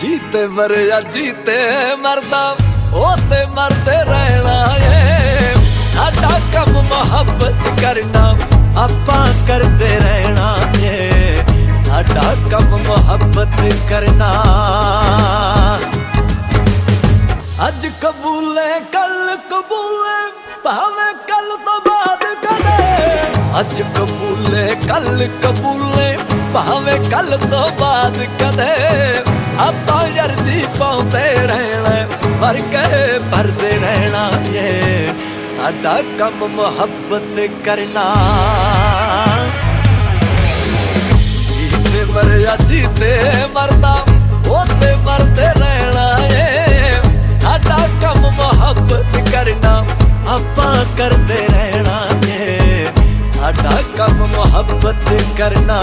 ਜੀਤੇ ਮਰਿਆ, ਜੀਤੇ ਮਰਦਾ, ਉਹ ਤੇ ਮਰਦੇ ਰਹਿਣਾ ਏ। ਸਾਡਾ ਕੰਮ ਮੁਹੱਬਤ ਕਰਨਾ, ਆਪਾਂ ਕਰਦੇ ਰਹਿਣਾ ਏ। ਸਾਡਾ ਕੰਮ ਮੁਹੱਬਤ ਕਰਨਾ। ਅੱਜ ਕਬੂਲੇ, ਕੱਲ ਕਬੂਲੇ, ਭਾਵੇਂ ਅੱਜ ਕਬੂਲੇ, ਕੱਲ ਕਬੂਲੇ, ਭਾਵੇਂ ਕੱਲ ਤੋਂ ਬਾਅਦ ਕਦੇ। ਆਪਾਂ ਅਰਜੀ ਪਾਉਂਦੇ ਰਹਿਣਾ ਮਰ ਕੇ ਪਰਦੇ ਰਹਿਣਾ ਏ। ਸਾਡਾ ਕੰਮ ਮੁਹੱਬਤ ਕਰਨਾ। ਜੀਤੇ ਮਰਿਆ, ਜੀਤੇ ਮਰਦਾ ਕੰਮ ਮੁਹੱਬਤ ਕਰਨਾ।